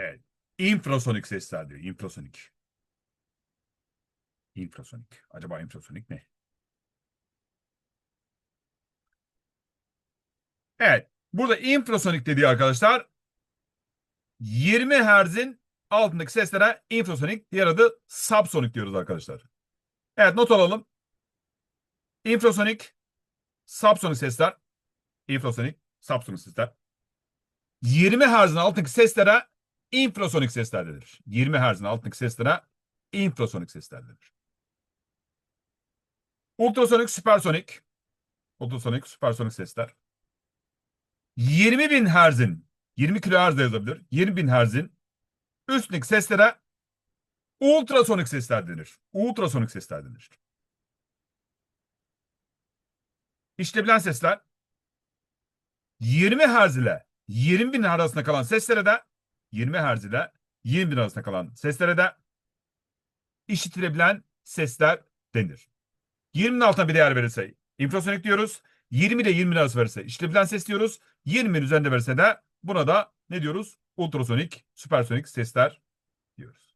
Evet. İnfrasonik sesler diyor. İnfrasonik. İnfrasonik. Acaba infrasonik ne? Evet. Burada infrasonik dediği arkadaşlar 20 Hz'in altındaki seslere infrasonik, diğer adı subsonik diyoruz arkadaşlar. Evet not alalım. Infrasonik, subsonik sesler. Infrasonik, subsonik sesler. 20 Hz'in altındaki seslere infrasonik sesler denir. 20 Hz'in altındaki seslere infrasonik sesler denir. Ultrasonik, süpersonik. Ultrasonik, süpersonik sesler. 20 bin Hz'in 20 kHz de yazabilir. 20 bin Hz'in üstündeki seslere ultrasonik sesler denir. Ultrasonik sesler denir. İşlebilen sesler 20 Hz ile 20 bin Hz arasında kalan seslere de 20 Hz ile 20 bin arasında kalan seslere de işitilebilen sesler denir. 20'nin altına bir değer verirse infrasonik diyoruz. 20 ile 20 arası verirse işlebilen ses diyoruz. 20'nin üzerinde verirse de buna da ne diyoruz? Ultrasonik, süpersonik sesler diyoruz.